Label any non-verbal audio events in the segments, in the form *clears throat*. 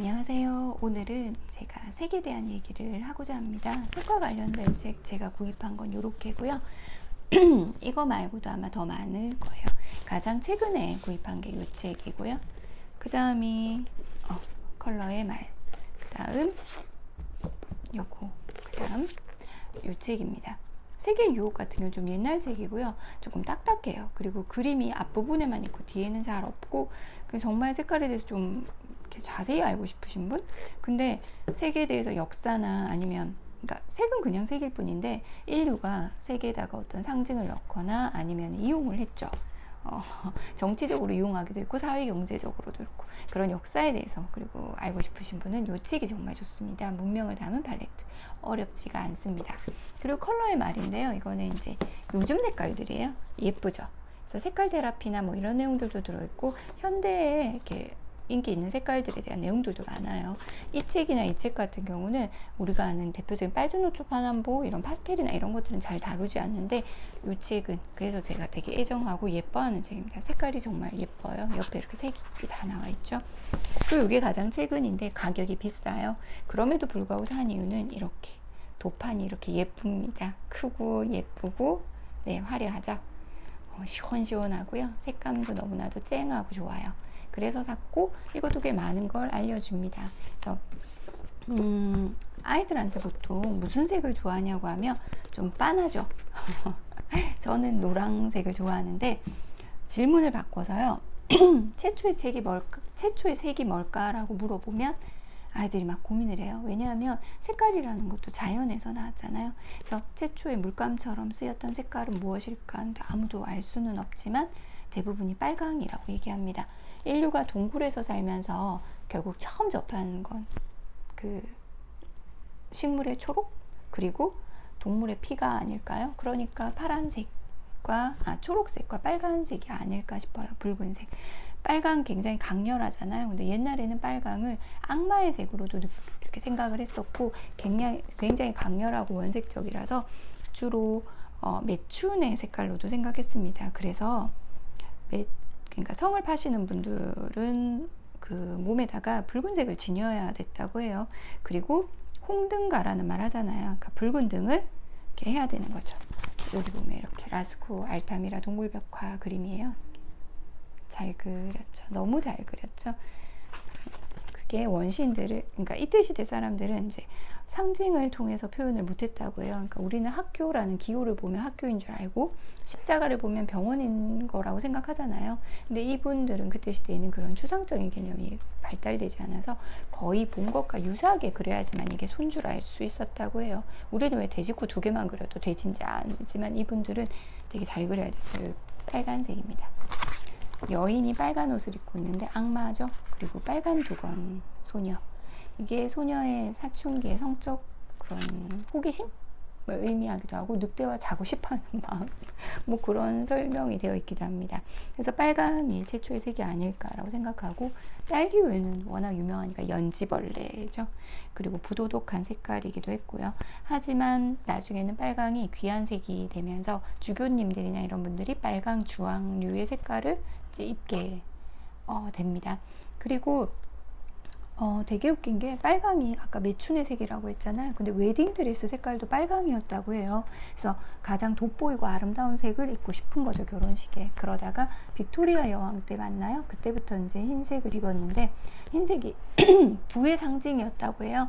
안녕하세요. 오늘은 제가 색에 대한 얘기를 하고자 합니다. 색과 관련된 책 제가 구입한 건 요렇게고요. *clears throat* 이거 말고도 아마 더 많을 거예요. 가장 최근에 구입한 게요 책이고요. 그 다음이 어, 컬러의 말. 그 다음 요거. 그 다음 요 책입니다. 세계 유혹 같은 경우 좀 옛날 책이고요. 조금 딱딱해요. 그리고 그림이 앞부분에만 있고 뒤에는 잘 없고 그 정말 색깔에 대해서 좀 이렇게 자세히 알고 싶으신 분? 근데 색에 대해서 역사나 아니면 그러니까 색은 그냥 색일 뿐인데 인류가 색에다가 어떤 상징을 넣거나 아니면 이용을 했죠. 어, *laughs* 정치적으로 이용하기도 했고 사회 경제적으로도 그렇고 그런 역사에 대해서 그리고 알고 싶으신 분은 요 책이 정말 좋습니다. 문명을 담은 팔레트 어렵지가 않습니다. 그리고 컬러의 말인데요. 이거는 이제 요즘 색깔들이에요. 예쁘죠. 그래서 색깔 테라피나 뭐 이런 내용들도 들어있고 현대에 이렇게 인기 있는 색깔들에 대한 내용들도 많아요. 이 책이나 이 책 같은 경우는 우리가 아는 대표적인 빨주노초 파남보 이런 파스텔이나 이런 것들은 잘 다루지 않는데 이 책은 그래서 제가 되게 애정하고 예뻐하는 책입니다. 색깔이 정말 예뻐요. 옆에 이렇게 색이 다 나와 있죠. 그리고 이게 가장 최근인데 가격이 비싸요. 그럼에도 불구하고 산 이유는 이렇게 도판이 이렇게 예쁩니다. 크고 예쁘고 네 화려하죠. 어, 시원시원하고요. 색감도 너무나도 쨍하고 좋아요. 그래서 샀고 이것도 꽤 많은 걸 알려줍니다. 그래서 음, 아이들한테 보통 무슨 색을 좋아하냐고 하면 좀 빤하죠. *laughs* 저는 노란색을 좋아하는데 질문을 바꿔서요. *clears throat* 최초의 책이 뭘까? 최초의 색이 뭘까라고 물어보면 아이들이 막 고민을 해요. 왜냐하면 색깔이라는 것도 자연에서 나왔잖아요. 그래서 최초의 물감처럼 쓰였던 색깔은 무엇일까? 아무도 알 수는 없지만 대부분이 빨강이라고 얘기합니다. 인류가 동굴에서 살면서 결국 처음 접한 건 그 식물의 초록 그리고 동물의 피가 아닐까요? 그러니까 파란색과 아 초록색과 빨간색이 아닐까 싶어요. 붉은색. 빨강 굉장히 강렬하잖아요. 근데 옛날에는 빨강을 악마의 색으로도 이렇게 생각을 했었고 굉장히, 굉장히 강렬하고 원색적이라서 주로 어, 매춘의 색깔로도 생각했습니다. 그래서 매, 그러니까 성을 파시는 분들은 그 몸에다가 붉은색을 지녀야 됐다고 해요. 그리고 홍등가라는 말 하잖아요. 그러니까 붉은 등을 이렇게 해야 되는 거죠. 여기 보면 이렇게 라스코 알타미라 동굴벽화 그림이에요. 잘 그렸죠. 너무 잘 그렸죠. 그게 원시인들을 그러니까 이때 시대 사람들은 이제 상징을 통해서 표현을 못했다고 해요. 그러니까 우리는 학교라는 기호를 보면 학교인 줄 알고 십자가를 보면 병원인 거라고 생각하잖아요. 근데 이분들은 그때 시대에는 그런 추상적인 개념이 발달되지 않아서 거의 본 것과 유사하게 그려야지만 이게 손줄 알 수 있었다고 해요. 우리는 왜 돼지코 두 개만 그려도 돼지인지 아지만 이분들은 되게 잘 그려야 됐어요. 빨간색입니다. 여인이 빨간 옷을 입고 있는데 악마죠. 그리고 빨간 두건 소녀. 이게 소녀의 사춘기의 성적 그런 호기심? 뭐 의미하기도 하고 늑대와 자고 싶어하는 *laughs* 마음 뭐 그런 설명이 되어 있기도 합니다. 그래서 빨간이 최초의 색이 아닐까라고 생각하고 딸기우유는 워낙 유명하니까 연지벌레죠. 그리고 부도덕한 색깔이기도 했고요. 하지만 나중에는 빨강이 귀한 색이 되면서 주교님들이나 이런 분들이 빨강 주황류의 색깔을 입게 어, 됩니다. 그리고 어, 되게 웃긴 게 빨강이 아까 매춘의 색이라고 했잖아요. 근데 웨딩 드레스 색깔도 빨강이었다고 해요. 그래서 가장 돋보이고 아름다운 색을 입고 싶은 거죠, 결혼식에. 그러다가 빅토리아 여왕 때 만나요. 그때부터 이제 흰색을 입었는데 흰색이 *clears throat* 부의 상징이었다고 해요.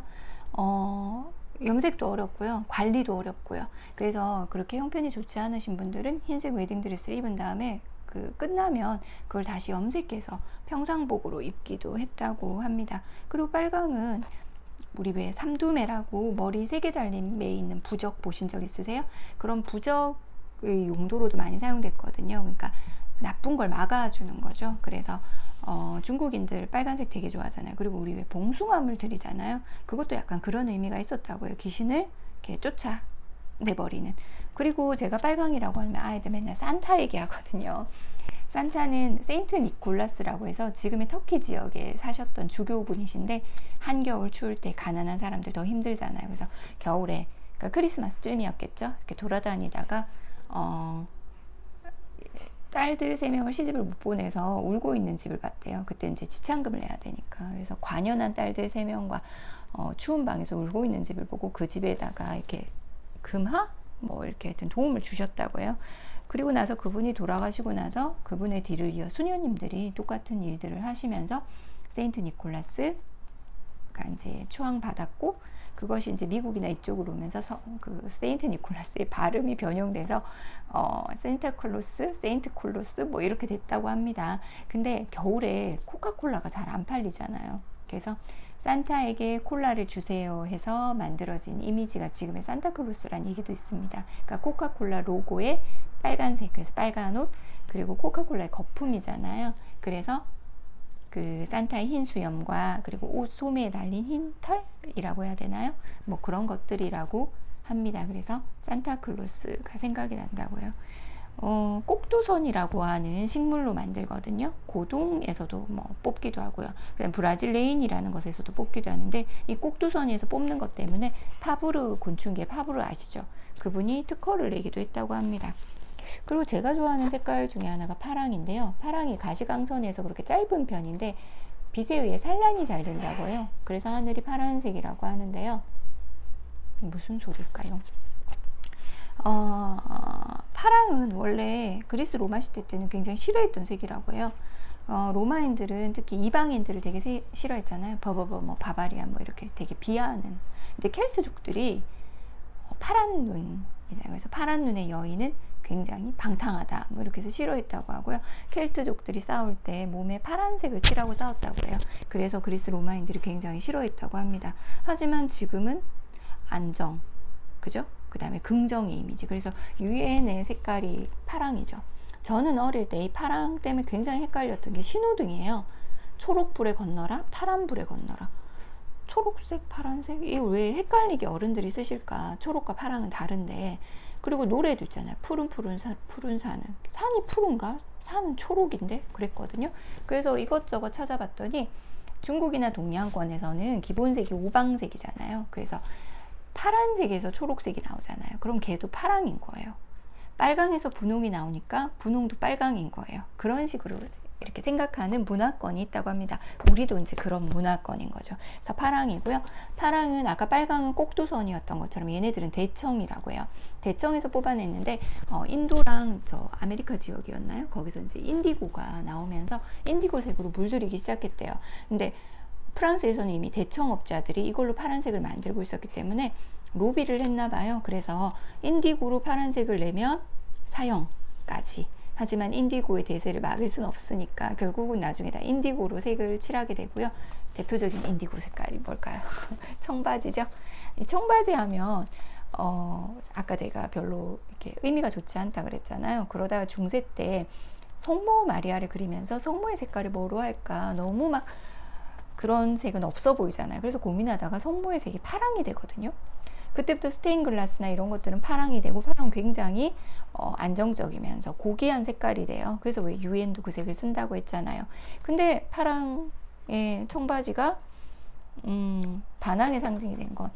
어, 염색도 어렵고요. 관리도 어렵고요. 그래서 그렇게 형편이 좋지 않으신 분들은 흰색 웨딩 드레스를 입은 다음에 그 끝나면 그걸 다시 염색해서 평상복으로 입기도 했다고 합니다. 그리고 빨강은 우리 왜 삼두매라고 머리 세 개 달린 매 있는 부적 보신 적 있으세요? 그런 부적의 용도로도 많이 사용됐거든요. 그러니까 나쁜 걸 막아주는 거죠. 그래서 어, 중국인들 빨간색 되게 좋아하잖아요. 그리고 우리 왜 봉숭아물 드리잖아요. 그것도 약간 그런 의미가 있었다고요. 귀신을 이렇게 쫓아 내버리는. 그리고 제가 빨강이라고 하면 아이들 맨날 산타 얘기하거든요. 산타는 세인트 니콜라스라고 해서 지금의 터키 지역에 사셨던 주교분이신데 한겨울 추울 때 가난한 사람들 더 힘들잖아요. 그래서 겨울에 그러니까 크리스마스쯤이었겠죠. 이렇게 돌아다니다가 어 딸들 세 명을 시집을 못 보내서 울고 있는 집을 봤대요. 그때 이제 지참금을 내야 되니까. 그래서 관연한 딸들 세 명과 어, 추운 방에서 울고 있는 집을 보고 그 집에다가 이렇게 금화 뭐 이렇게 하여튼 도움을 주셨다고요. 그리고 나서 그분이 돌아가시고 나서 그분의 뒤를 이어 수녀님들이 똑같은 일들을 하시면서 세인트 니콜라스가 이제 추앙 받았고 그것이 이제 미국이나 이쪽으로 오면서 서, 그 세인트 니콜라스의 발음이 변형돼서 어, 세인트클로스, 세인트 콜로스 뭐 이렇게 됐다고 합니다. 근데 겨울에 코카콜라가 잘 안 팔리잖아요. 그래서 산타에게 콜라를 주세요 해서 만들어진 이미지가 지금의 산타클로스란 얘기도 있습니다. 그러니까 코카콜라 로고의 빨간색, 그래서 빨간 옷, 그리고 코카콜라의 거품이잖아요. 그래서 그 산타의 흰 수염과 그리고 옷 소매에 달린 흰 털이라고 해야 되나요? 뭐 그런 것들이라고 합니다. 그래서 산타클로스가 생각이 난다고요. 어, 꼭두선이라고 하는 식물로 만들거든요. 고동에서도 뭐 뽑기도 하고요. 그다음 브라질 레인이라는 것에서도 뽑기도 하는데 이 꼭두선에서 뽑는 것 때문에 파브르 곤충계 파브르 아시죠? 그분이 특허를 내기도 했다고 합니다. 그리고 제가 좋아하는 색깔 중에 하나가 파랑인데요. 파랑이 가시광선에서 그렇게 짧은 편인데 빛에 의해 산란이 잘 된다고 해요. 그래서 하늘이 파란색이라고 하는데요. 무슨 소리일까요? 어, 파랑은 원래 그리스 로마 시대 때는 굉장히 싫어했던 색이라고 해요. 어, 로마인들은 특히 이방인들을 되게 세, 싫어했잖아요. 버버버, 뭐 바바리안 뭐 이렇게 되게 비하하는. 근데 켈트족들이 파란 눈이잖아요. 그래서 파란 눈의 여인은 굉장히 방탕하다. 뭐 이렇게 해서 싫어했다고 하고요. 켈트족들이 싸울 때 몸에 파란색을 칠하고 싸웠다고 해요. 그래서 그리스 로마인들이 굉장히 싫어했다고 합니다. 하지만 지금은 안정, 그죠? 그 다음에 긍정의 이미지. 그래서 유엔의 색깔이 파랑이죠. 저는 어릴 때 이 파랑 때문에 굉장히 헷갈렸던 게 신호등이에요. 초록불에 건너라, 파란불에 건너라. 초록색, 파란색? 이거 왜 헷갈리게 어른들이 쓰실까? 초록과 파랑은 다른데. 그리고 노래도 있잖아요. 푸른 푸른 산, 푸른 산은. 산이 푸른가? 산은 초록인데? 그랬거든요. 그래서 이것저것 찾아봤더니 중국이나 동양권에서는 기본색이 오방색이잖아요. 그래서 파란색에서 초록색이 나오잖아요. 그럼 걔도 파랑인 거예요. 빨강에서 분홍이 나오니까 분홍도 빨강인 거예요. 그런 식으로 이렇게 생각하는 문화권이 있다고 합니다. 우리도 이제 그런 문화권인 거죠. 그래서 파랑이고요. 파랑은 아까 빨강은 꼭두선이었던 것처럼 얘네들은 대청이라고 해요. 대청에서 뽑아냈는데 어, 인도랑 저 아메리카 지역이었나요? 거기서 이제 인디고가 나오면서 인디고색으로 물들이기 시작했대요. 근데 프랑스에서는 이미 대청업자들이 이걸로 파란색을 만들고 있었기 때문에 로비를 했나 봐요. 그래서 인디고로 파란색을 내면 사형까지. 하지만 인디고의 대세를 막을 수는 없으니까 결국은 나중에 다 인디고로 색을 칠하게 되고요. 대표적인 인디고 색깔이 뭘까요? *laughs* 청바지죠. 이 청바지 하면 어, 아까 제가 별로 이렇게 의미가 좋지 않다 그랬잖아요. 그러다가 중세 때 성모 마리아를 그리면서 성모의 색깔을 뭐로 할까 너무 막 그런 색은 없어 보이잖아요. 그래서 고민하다가 성모의 색이 파랑이 되거든요. 그때부터 스테인 글라스나 이런 것들은 파랑이 되고 파랑 굉장히 어, 안정적이면서 고귀한 색깔이 돼요. 그래서 왜 유엔도 그 색을 쓴다고 했잖아요. 근데 파랑의 청바지가 음, 반항의 상징이 된 건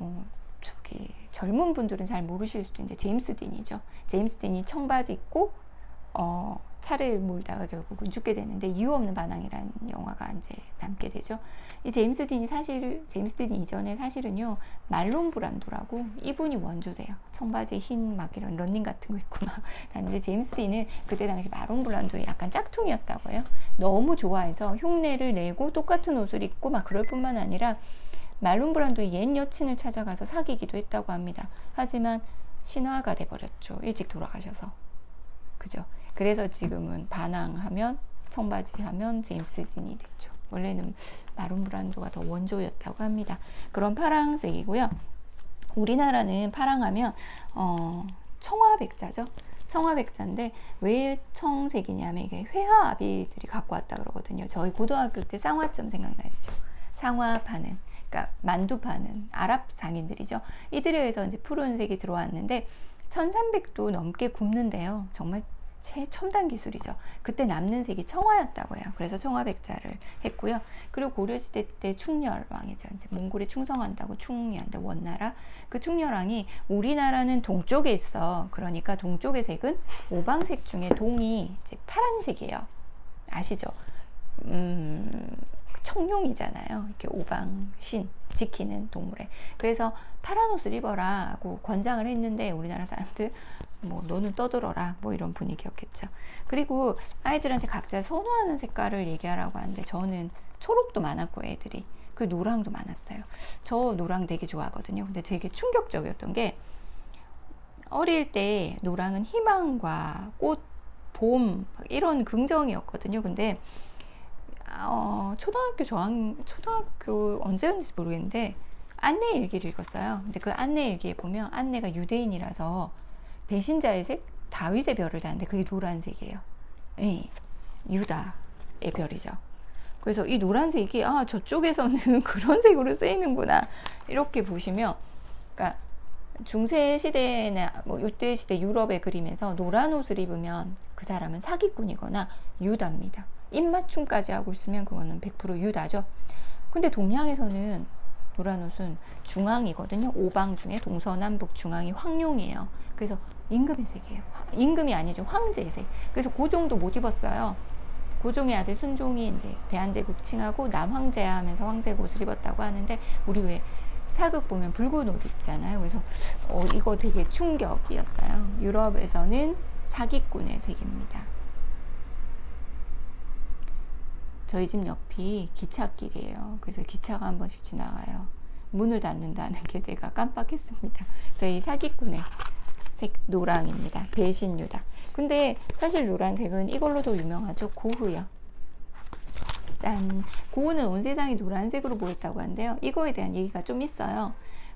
어, 저기 젊은 분들은 잘 모르실 수도 있는데 제임스 딘이죠. 제임스 딘이 청바지 입고 어, 차를 몰다가 결국은 죽게 되는데 이유 없는 반항이라는 영화가 이제 남게 되죠. 이 제임스 딘이 사실 제임스 딘 이전에 사실은요 말론 브란도라고 이분이 원조세요. 청바지 흰 막 이런 런닝 같은 거 입고 막 *laughs* 다는데 제임스 딘은 그때 당시 말론 브란도의 약간 짝퉁이었다고 해요. 너무 좋아해서 흉내를 내고 똑같은 옷을 입고 막 그럴 뿐만 아니라 말론 브란도의 옛 여친을 찾아가서 사귀기도 했다고 합니다. 하지만 신화가 돼버렸죠. 일찍 돌아가셔서. 그죠? 그래서 지금은 반항하면 청바지 하면 제임스 딘이 됐죠. 원래는 마론 브란도가 더 원조였다고 합니다. 그런 파랑색이고요. 우리나라는 파랑하면 어, 청화백자죠. 청화백자인데 왜 청색이냐면 이게 회화 아비들이 갖고 왔다 그러거든요. 저희 고등학교 때 쌍화점 생각나시죠? 상화 파는 그러니까 만두 파는 아랍 상인들이죠. 이들에 의해서 이제 푸른색이 들어왔는데 1300도 넘게 굽는데요. 정말 최첨단 기술이죠. 그때 남는 색이 청화였다고 해요. 그래서 청화백자를 했고요. 그리고 고려시대 때 충렬왕이죠. 이제 몽골에 충성한다고 충리한데 원나라 그 충렬왕이 우리나라는 동쪽에 있어. 그러니까 동쪽의 색은 오방색 중에 동이 이제 파란색이에요. 아시죠? 음, 청룡이잖아요. 이렇게 오방신 지키는 동물에. 그래서 파란 옷을 입어라고 권장을 했는데 우리나라 사람들 뭐 너는 떠들어라 뭐 이런 분위기였겠죠. 그리고 아이들한테 각자 선호하는 색깔을 얘기하라고 하는데 저는 초록도 많았고 애들이 그 노랑도 많았어요. 저 노랑 되게 좋아하거든요. 근데 되게 충격적이었던 게 어릴 때 노랑은 희망과 꽃, 봄 이런 긍정이었거든요. 근데 어, 초등학교 저학 초등학교 언제였는지 모르겠는데 안내 일기를 읽었어요. 근데 그 안내 일기에 보면 안내가 유대인이라서 배신자의 색 다윗의 별을 다는데 그게 노란색이에요. 예, 유다의 별이죠. 그래서 이 노란색이 아 저쪽에서는 *laughs* 그런 색으로 쓰이는구나 이렇게 보시면, 그러니까 중세 시대나 뭐 요때 시대 유럽의 그림에서 노란 옷을 입으면 그 사람은 사기꾼이거나 유다입니다. 입맞춤까지 하고 있으면 그거는 100% 유다죠. 근데 동양에서는 노란 옷은 중앙이거든요. 오방 중에 동서남북 중앙이 황룡이에요. 그래서 임금의 색이에요. 임금이 아니죠. 황제의 색. 그래서 고종도 못 입었어요. 고종의 아들 순종이 이제 대한제국 칭하고 남황제야 하면서 황색 옷을 입었다고 하는데 우리 왜 사극 보면 붉은 옷 입잖아요. 그래서 어, 이거 되게 충격이었어요. 유럽에서는 사기꾼의 색입니다. 저희 집 옆이 기찻길이에요. 그래서 기차가 한 번씩 지나가요. 문을 닫는다는 게 제가 깜빡했습니다. 저희 사기꾼의 색 노랑입니다. 배신유다. 근데 사실 노란색은 이걸로도 유명하죠. 고흐요. 짠. 고흐는 온 세상이 노란색으로 보였다고 하는데요. 이거에 대한 얘기가 좀 있어요.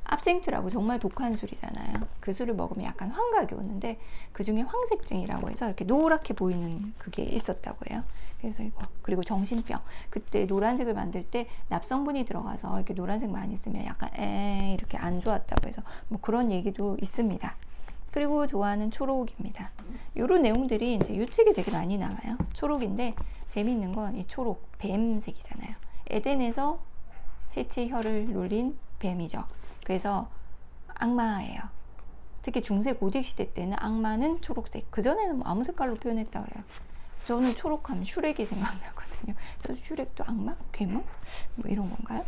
압생투라고 정말 독한 술이잖아요. 그 술을 먹으면 약간 환각이 오는데 그 중에 황색증이라고 해서 이렇게 노랗게 보이는 그게 있었다고 해요. 그래서 이거 그리고 정신병 그때 노란색을 만들 때 납성분이 들어가서 이렇게 노란색 많이 쓰면 약간 에 이렇게 안 좋았다고 해서 뭐 그런 얘기도 있습니다. 그리고 좋아하는 초록입니다. 이런 내용들이 이제 유책에 되게 많이 나와요. 초록인데 재미있는 건 이 초록 뱀색이잖아요. 에덴에서 새치 혀를 놀린 뱀이죠. 그래서 악마예요. 특히 중세 고딕 시대 때는 악마는 초록색. 그 전에는 뭐 아무 색깔로 표현했다 그래요. 저는 초록하면 슈렉이 생각나거든요. 그래서 슈렉도 악마, 괴물, 뭐 이런 건가요?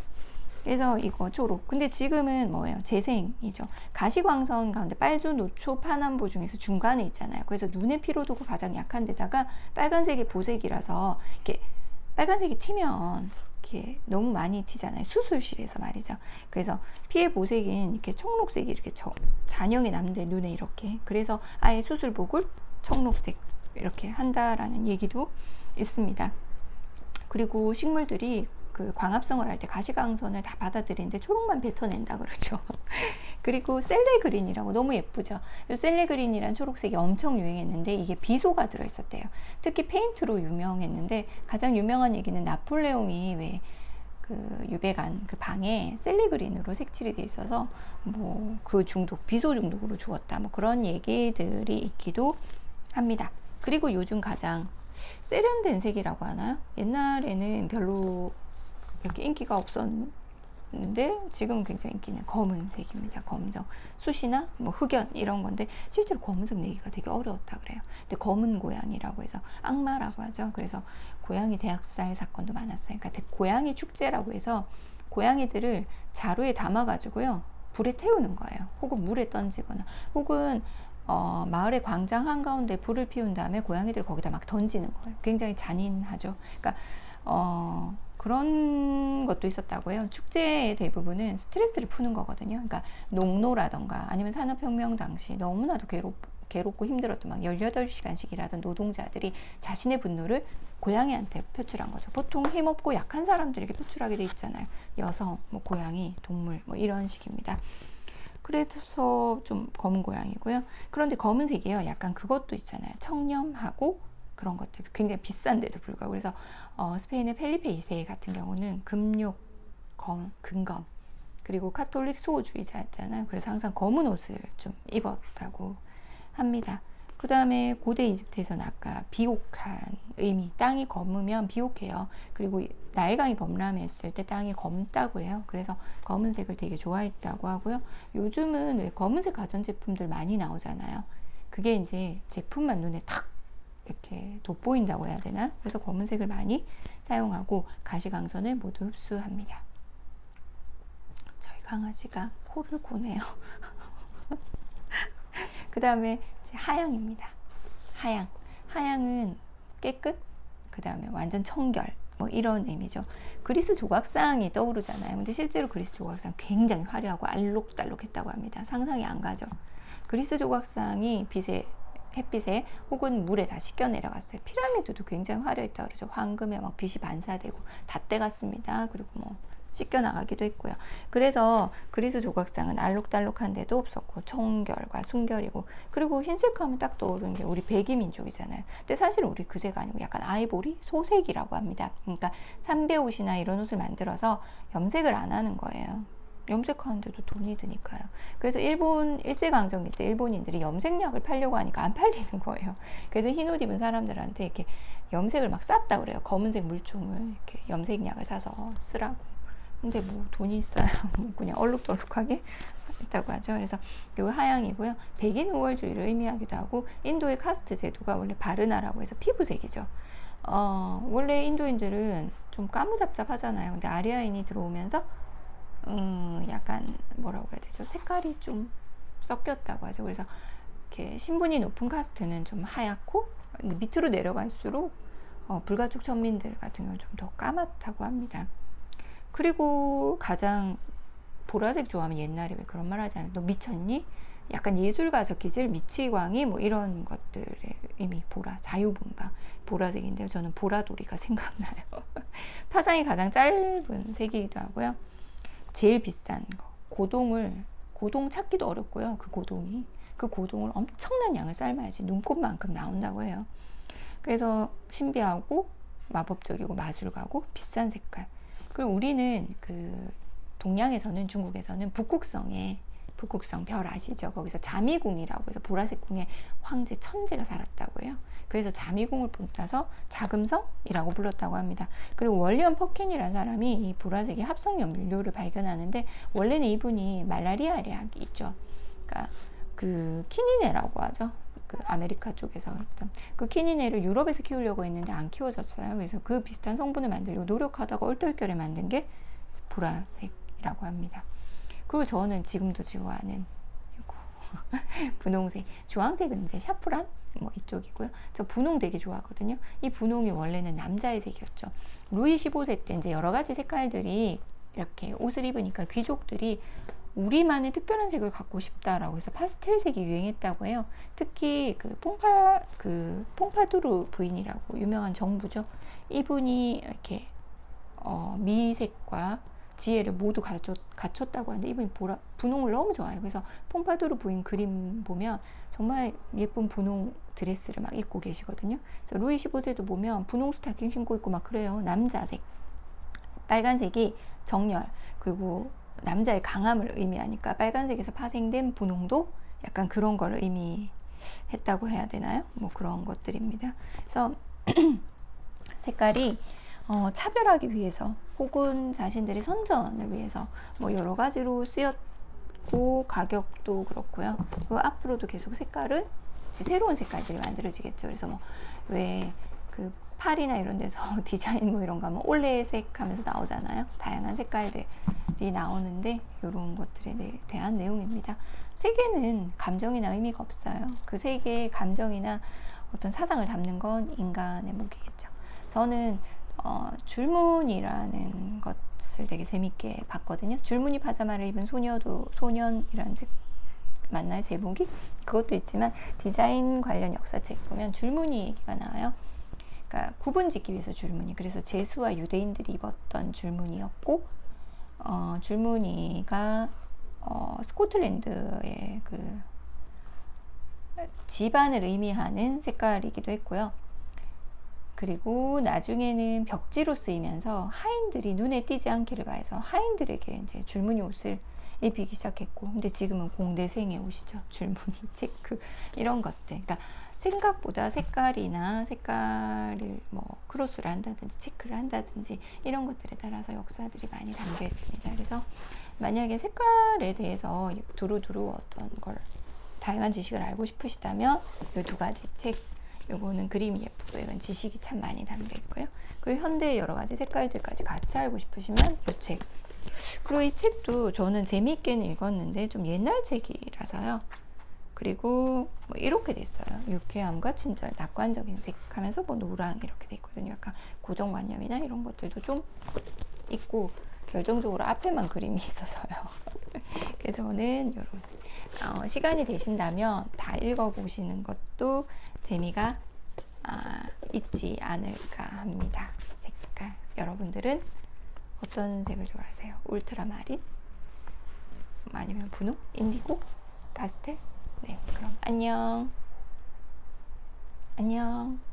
그래서 이거 초록. 근데 지금은 뭐예요? 재생이죠. 가시광선 가운데 빨주, 노초, 파남보 중에서 중간에 있잖아요. 그래서 눈의 피로도가 가장 약한 데다가 빨간색이 보색이라서 이렇게 빨간색이 튀면 이렇게 너무 많이 튀잖아요. 수술실에서 말이죠. 그래서 피의 보색인 이렇게 청록색이 이렇게 저, 잔영이 남는데 눈에 이렇게. 그래서 아예 수술복을 청록색 이렇게 한다라는 얘기도 있습니다. 그리고 식물들이 그 광합성을 할 때 가시광선을 다 받아들이는데 초록만 뱉어낸다 그러죠. *laughs* 그리고 셀레 그린이라고 너무 예쁘죠. 셀레 그린이란 초록색이 엄청 유행했는데 이게 비소가 들어있었대요. 특히 페인트로 유명했는데 가장 유명한 얘기는 나폴레옹이 왜 그 유배간 그 방에 셀레 그린으로 색칠이 돼 있어서 뭐 그 중독 비소 중독으로 죽었다 뭐 그런 얘기들이 있기도 합니다. 그리고 요즘 가장 세련된 색이라고 하나요? 옛날에는 별로 이렇게 인기가 없었는데 지금 굉장히 인기는 검은색입니다. 검정 숫이나 뭐 흑연 이런 건데 실제로 검은색 내기가 되게 어려웠다 그래요. 근데 검은 고양이라고 해서 악마라고 하죠. 그래서 고양이 대학살 사건도 많았어요. 그러니까 고양이 축제라고 해서 고양이들을 자루에 담아가지고요 불에 태우는 거예요. 혹은 물에 던지거나 혹은 어, 마을의 광장 한가운데 불을 피운 다음에 고양이들 거기다 막 던지는 거예요. 굉장히 잔인하죠. 그러니까 어, 그런 것도 있었다고 해요. 축제의 대부분은 스트레스를 푸는 거거든요. 그러니까 농노라던가 아니면 산업혁명 당시 너무나도 괴롭, 괴롭고 힘들었던 막 18시간씩 일하던 노동자들이 자신의 분노를 고양이한테 표출한 거죠. 보통 힘없고 약한 사람들에게 표출하게 돼 있잖아요. 여성, 뭐 고양이, 동물, 뭐 이런 식입니다. 그래서 좀 검은 고양이고요. 그런데 검은색이에요. 약간 그것도 있잖아요. 청렴하고 그런 것들 굉장히 비싼데도 불구하고 그래서 어, 스페인의 펠리페 2세 같은 경우는 금욕, 검, 금검 그리고 카톨릭 수호주의자였잖아요. 그래서 항상 검은 옷을 좀 입었다고 합니다. 그 다음에 고대 이집트에서는 아까 비옥한 의미, 땅이 검으면 비옥해요. 그리고 나일강이 범람했을 때 땅이 검다고 해요. 그래서 검은색을 되게 좋아했다고 하고요. 요즘은 왜 검은색 가전제품들 많이 나오잖아요. 그게 이제 제품만 눈에 탁 이렇게 돋보인다고 해야 되나? 그래서 검은색을 많이 사용하고 가시광선을 모두 흡수합니다. 저희 강아지가 코를 고네요. *laughs* 그 다음에 하양입니다. 하양. 하양은 깨끗, 그 다음에 완전 청결, 뭐 이런 의미죠. 그리스 조각상이 떠오르잖아요. 근데 실제로 그리스 조각상 굉장히 화려하고 알록달록했다고 합니다. 상상이 안 가죠. 그리스 조각상이 빛에 햇빛에 혹은 물에 다 씻겨 내려갔어요. 피라미드도 굉장히 화려했다 그러죠. 황금에 막 빛이 반사되고 닷대 같습니다. 그리고 뭐 씻겨 나가기도 했고요. 그래서 그리스 조각상은 알록달록한 데도 없었고 청결과 순결이고 그리고 흰색 하면 딱 떠오르는 게 우리 백이 민족이잖아요. 근데 사실 우리 그색 아니고 약간 아이보리 소색이라고 합니다. 그러니까 삼배 옷이나 이런 옷을 만들어서 염색을 안 하는 거예요. 염색하는데도 돈이 드니까요. 그래서 일본 일제강점기 때 일본인들이 염색약을 팔려고 하니까 안 팔리는 거예요. 그래서 흰 옷 입은 사람들한테 이렇게 염색을 막 쌌다 그래요. 검은색 물총을 이렇게 염색약을 사서 쓰라고. 근데 뭐 돈이 있어야 *laughs* 뭐 그냥 얼룩덜룩하게 했다고 하죠. 그래서 요 하양이고요. 백인 우월주의를 의미하기도 하고 인도의 카스트 제도가 원래 바르나라고 해서 피부색이죠. 어, 원래 인도인들은 좀 까무잡잡하잖아요. 근데 아리아인이 들어오면서 음, 약간 뭐라고 해야 되죠? 색깔이 좀 섞였다고 하죠. 그래서 이렇게 신분이 높은 카스트는 좀 하얗고 밑으로 내려갈수록 어, 불가촉 천민들 같은 경우는 좀 더 까맣다고 합니다. 그리고 가장 보라색 좋아하면 옛날에 왜 그런 말 하지 않아요? 너 미쳤니? 약간 예술가적 기질, 미치광이 뭐 이런 것들의 의미, 보라, 자유분방, 보라색인데요. 저는 보라돌이가 *laughs* 생각나요. 파장이 가장 짧은 색이기도 하고요. 제일 비싼 거, 고동을, 고동 찾기도 어렵고요. 그 고동이. 그 고동을 엄청난 양을 삶아야지 눈꽃만큼 나온다고 해요. 그래서 신비하고 마법적이고 마술가고 비싼 색깔. 그리고 우리는 그 동양에서는 중국에서는 북극성에 북극성 별 아시죠? 거기서 자미궁이라고 해서 보라색 궁에 황제 천재가 살았다고 해요. 그래서 자미궁을 본따서 자금성이라고 불렀다고 합니다. 그리고 월리엄 퍼킨이라는 사람이 이 보라색의 합성 연료를 발견하는데 원래는 이분이 말라리아 약이 있죠. 그러니까 그 키니네라고 하죠. 그 아메리카 쪽에서 했던 그 키니네를 유럽에서 키우려고 했는데 안 키워졌어요. 그래서 그 비슷한 성분을 만들려고 노력하다가 얼떨결에 만든 게 보라색이라고 합니다. 그리고 저는 지금도 좋아하는 *laughs* 분홍색, 주황색은 이제 샤프란 뭐 이쪽이고요. 저 분홍 되게 좋아하거든요. 이 분홍이 원래는 남자의 색이었죠. 루이 15세 때 이제 여러 가지 색깔들이 이렇게 옷을 입으니까 귀족들이 우리만의 특별한 색을 갖고 싶다라고 해서 파스텔색이 유행했다고 해요. 특히 그 퐁파 그 퐁파두르 부인이라고 유명한 정부죠. 이분이 이렇게 어, 미색과 지혜를 모두 갖췄, 갖췄 다고 하는데 이분이 보라, 분홍을 너무 좋아해요. 그래서 퐁파두르 부인 그림 보면 정말 예쁜 분홍 드레스를 막 입고 계시거든요. 그래서 루이 15세도 보면 분홍 스타킹 신고 있고 막 그래요. 남자색. 빨간색이 정열 그리고 남자의 강함을 의미하니까 빨간색에서 파생된 분홍도 약간 그런 걸 의미했다고 해야 되나요? 뭐 그런 것들입니다. 그래서 *clears throat* 색깔이 어, 차별하기 위해서 혹은 자신들의 선전을 위해서 뭐 여러 가지로 쓰였고 가격도 그렇고요. 그 앞으로도 계속 색깔은 새로운 색깔들이 만들어지겠죠. 그래서 뭐 왜그 팔이나 이런 데서 *laughs* 디자인 뭐 이런 거 하면 올레색 하면서 나오잖아요. 다양한 색깔들이 나오는데 이런 것들에 대한 내용입니다. 세계는 감정이나 의미가 없어요. 그 세계의 감정이나 어떤 사상을 담는 건 인간의 목이겠죠. 저는 어, 줄무늬라는 것을 되게 재밌게 봤거든요. 줄무늬 파자마를 입은 소녀도 소년이라는 책 맞나요? 제목이? 그것도 있지만 디자인 관련 역사책 보면 줄무늬 얘기가 나와요. 그러니까 구분 짓기 위해서 줄무늬. 그래서 제수와 유대인들이 입었던 줄무늬였고 어, 줄무늬가 어, 스코틀랜드의 그 집안을 의미하는 색깔이기도 했고요. 그리고 나중에는 벽지로 쓰이면서 하인들이 눈에 띄지 않기를 바해서 하인들에게 이제 줄무늬 옷을 입히기 시작했고 근데 지금은 공대생의 옷이죠. *laughs* 줄무늬 체크 이런 것들. 그러니까 생각보다 색깔이나 색깔을 뭐 크로스를 한다든지 체크를 한다든지 이런 것들에 따라서 역사들이 많이 담겨 있습니다. 그래서 만약에 색깔에 대해서 두루두루 어떤 걸 다양한 지식을 알고 싶으시다면 이 두 가지 책 요거는 그림이 예쁘고 이건 지식이 참 많이 담겨 있고요. 그리고 현대의 여러 가지 색깔들까지 같이 알고 싶으시면 이 책. 그리고 이 책도 저는 재미있게는 읽었는데 좀 옛날 책이라서요. 그리고 뭐 이렇게 돼 있어요. 유쾌함과 친절, 낙관적인 색 하면서 뭐 노랑 이렇게 돼 있거든요. 약간 고정관념이나 이런 것들도 좀 있고 결정적으로 앞에만 그림이 *laughs* 있어서요. 그래서 저는 이런 어, 시간이 되신다면 다 읽어보시는 것도 재미가 아, 있지 않을까 합니다. 색깔. 여러분들은 어떤 색을 좋아하세요? 울트라마린? 아니면 분홍? 인디고? 파스텔? 네, 그럼 안녕. 안녕.